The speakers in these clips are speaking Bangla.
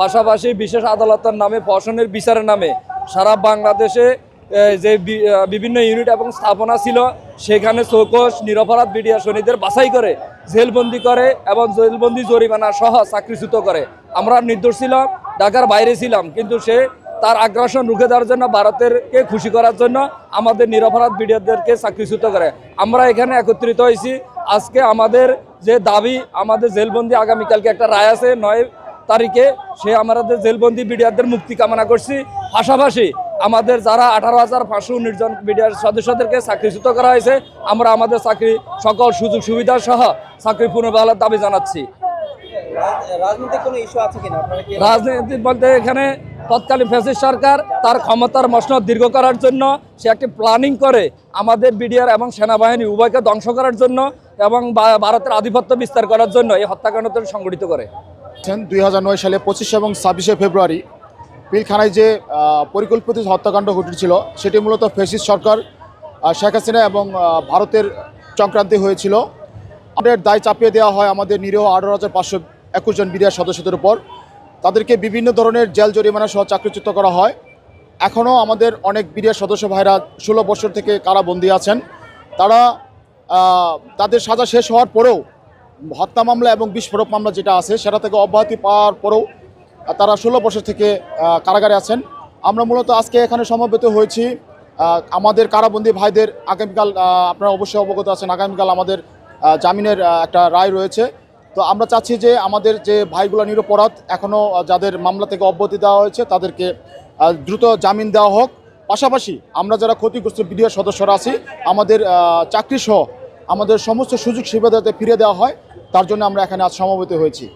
পাশাপাশি বিশেষ আদালতের নামে প্রশাসনের বিচারের নামে সারা বাংলাদেশে যে বিভিন্ন ইউনিট এবং স্থাপনা ছিল, সেখানে চৌকস, নিরপরাধ বিডিয়া সৈনিকদের বাছাই করে, জেলবন্দি করে এবং জেলবন্দি জরিমানা সহ চাকরিচ্যুত করে। আমরা নির্দোষ ছিলাম, ঢাকার বাইরে ছিলাম, কিন্তু সে তার আগ্রাসন রুখে দেওয়ার জন্য, ভারতেরকে খুশি করার জন্য আমাদের নিরপরাধ বিডিয়ারদেরকে চাকরিচ্যুত করে। আমরা এখানে একত্রিত হয়েছি। আজকে আমাদের যে দাবি, আমাদের জেলবন্দি আগামীকালকে একটা রায় আছে, নয় তারিখে সে আমাদের জেলবন্দি বিডিয়ারদের মুক্তি কামনা করছি। পাশাপাশি আমাদের যারা আঠারো হাজার পাঁচশো উনিশ জন বিডিআর সদস্যদেরকে চাকরিচ্যুত করা হয়েছে আমরা আমাদের চাকরি সকল সুযোগ সুবিধা সহ চাকরি পুনর্বহালের দাবি জানাচ্ছি। রাজনীতি বলতে এখানে তৎকালীন ফ্যাসিস্ট সরকার তার ক্ষমতার মসনদ দীর্ঘ করার জন্য সে একটি প্ল্যানিং করে আমাদের বিডিআর এবং সেনাবাহিনী উভয়কে ধ্বংস করার জন্য এবং ভারতের আধিপত্য বিস্তার করার জন্য এই হত্যাকাণ্ডটি সংগঠিত করে। দুই হাজার নয় সালে পঁচিশে এবং ছাব্বিশে ফেব্রুয়ারি। পিলখানায় যে পরিকল্পিত হত্যাকাণ্ড ঘটেছিল, সেটি মূলত ফেসিস সরকার শেখ হাসিনা এবং ভারতের চক্রান্তি হয়েছিল। আমাদের দায় চাপিয়ে দেওয়া হয় আমাদের নিরীহ আঠারো হাজার পাঁচশো একুশ জন বিডিআর সদস্যদের উপর। তাদেরকে বিভিন্ন ধরনের জেল জরিমানা সহ চাকরিচ্যুত করা হয়। এখনও আমাদের অনেক বিডিআর সদস্য ভাইরা ষোলো বছর থেকে কারাবন্দী আছেন। তারা তাদের সাজা শেষ হওয়ার পরেও হত্যা মামলা এবং বিস্ফোরক মামলা যেটা আছে, সেটা থেকে অব্যাহতি পাওয়ার পরেও তারা ষোলো বছর থেকে কারাগারে আছেন। আমরা মূলত আজকে এখানে সমবেত হয়েছি। আমাদের কারাবন্দী ভাইদের আগামীকাল আপনারা অবশ্যই অবগত আছেন, আগামীকাল আমাদের জামিনের একটা রায় রয়েছে। তো আমরা চাচ্ছি যে আমাদের যে ভাইগুলো নিরপরাধ এখনও যাদের মামলা থেকে অব্যাহতি দেওয়া হয়েছে, তাদেরকে দ্রুত জামিন দেওয়া হোক। পাশাপাশি আমরা যারা ক্ষতিগ্রস্ত বিডিআর সদস্যরা আছি, আমাদের চাকরি সহ আমাদের সমস্ত সুযোগ সুবিধা যাতে ফিরে দেওয়া হয় তার জন্য আমরা এখানে আজ সমবেত হয়েছি।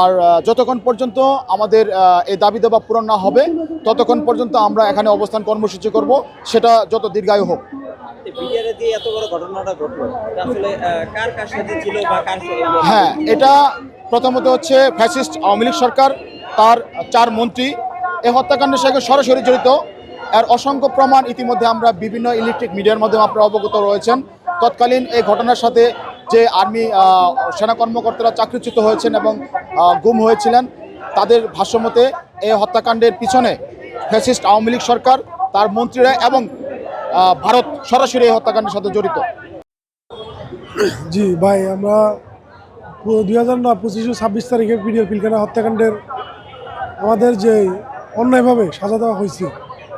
আর যতক্ষণ পর্যন্ত আমাদের এই দাবি দাবা পূরণ না হবে ততক্ষণ পর্যন্ত আমরা এখানে অবস্থান কর্মসূচি করব সেটা যত দীর্ঘায়ু হোক। হ্যাঁ এটা প্রথমত হচ্ছে ফ্যাসিস্ট আওয়ামী লীগ সরকার তার চার মন্ত্রী। এই হত্যাকাণ্ডের সঙ্গে সরাসরি জড়িত। এর অসংখ্য প্রমাণ ইতিমধ্যে আমরা বিভিন্ন ইলেকট্রিক মিডিয়ার মাধ্যমে আপনারা অবগত রয়েছেন। তৎকালীন এই ঘটনার সাথে যে আর্মি সেনা কর্মকর্তারা চাকরিচ্যুত হয়েছেন এবং গুম হয়েছিলেন, তাদের ভাষ্যমতে এই হত্যাকাণ্ডের পিছনে ফ্যাসিস্ট আওয়ামী লীগ সরকার, তার মন্ত্রীরা এবং ভারত সরাসরি এই হত্যাকাণ্ডের সাথে জড়িত। জি, ভাই, আমরা দুই হাজার নয়, পঁচিশে ছাব্বিশ তারিখে পিডিএল পিলখানা হত্যাকাণ্ডের আমাদের যে অন্যায়ভাবে সাজা দেওয়া হয়েছে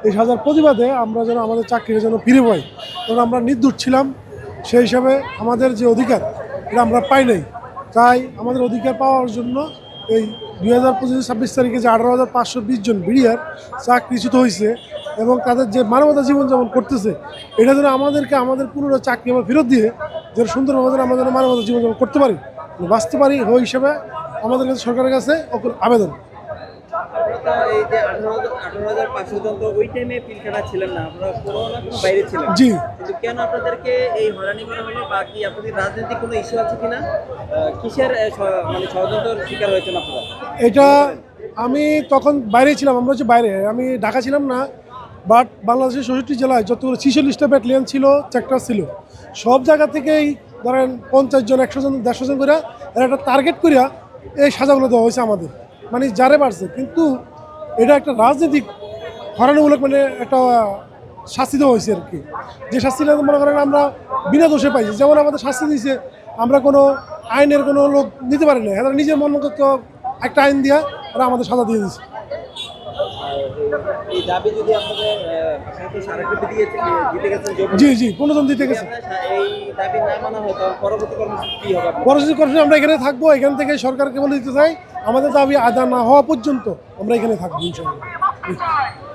এই সাজার প্রতিবাদে আমরা যেন আমাদের চাকরিটা যেন ফিরে পাই। কারণ আমরা নির্দোষ ছিলাম, সেই হিসাবে আমাদের যে অধিকার, এটা আমরা পাই নাই। তাই আমাদের অধিকার পাওয়ার জন্য এই দুই হাজার পঁচিশে ছাব্বিশ তারিখে যে আঠারো হাজার পাঁচশো বিশ জন বিডিআর চাকরিচ্যুত হয়েছে এবং তাদের যে মানবতা জীবনযাপন করতেছে, এটা যেন আমাদেরকে আমাদের পুরো চাকরি আবার ফেরত দিয়ে যেন সুন্দরভাবে যেন আমরা যেন মানবতা জীবনযাপন করতে পারি। বাঁচতে পারি, ওই হিসাবে আমাদের কাছে সরকারের কাছে আবেদন। আপনারা এই যে আঠারো হাজার পাঁচশো জন তো ওই টাইমে পিলখানা ছিলেন না আপনারা কোনো কোনো বাইরে ছিলেন জি। কিন্তু কেন আপনাদেরকে এই হয়রানি করা হলো বা কি আপনাদের রাজনৈতিক কোনো ইস্যু আছে কিনা? আহ, কিসের মানে ষড়যন্ত্রের শিকার হয়েছেন আপনারা? এটা আমি তখন বাইরে ছিলাম আমরা হচ্ছে বাইরে। আমি ঢাকা ছিলাম না বাট বাংলাদেশের ষষ্ঠী জেলায় যতগুলো ছিচল্লিশটা ব্যাটালিয়ান ছিল চেকটার ছিল সব জায়গা থেকেই ধরেন পঞ্চাশ জন একশো জন দেড়শো জন করে একটা টার্গেট করিয়া এই সাজাগুলো দেওয়া হয়েছে আমাদের। মানে যারে পারছে। কিন্তু এটা একটা রাজনৈতিক হরানোমূলক মানে একটা শাস্তি দেওয়া হয়েছে আর কি। যে শাস্তিটা মনে করেন আমরা বিনা দোষে পাইছি। যেমন আমাদের শাস্তি দিয়েছে, আমরা কোনো আইনের কোনো লোক নিতে পারি না তারা নিজের মন একটা আইন দিয়া ওরা আমাদের সাজা দিয়ে দিচ্ছে এই দাবি যদি আপনাদের দিতে গেছেন জি জি পনেরো দিতে গেছে এই দাবি না মানা হয় পরবর্তী কর্মসূচি কি হবে পরবর্তী কর্মসূচি আমরা এখানে থাকব এখান থেকে সরকারকে বলে দিতে চাই আমাদের দাবি আদা না হওয়া পর্যন্ত আমরা এখানে থাকব ইনশাল্লাহ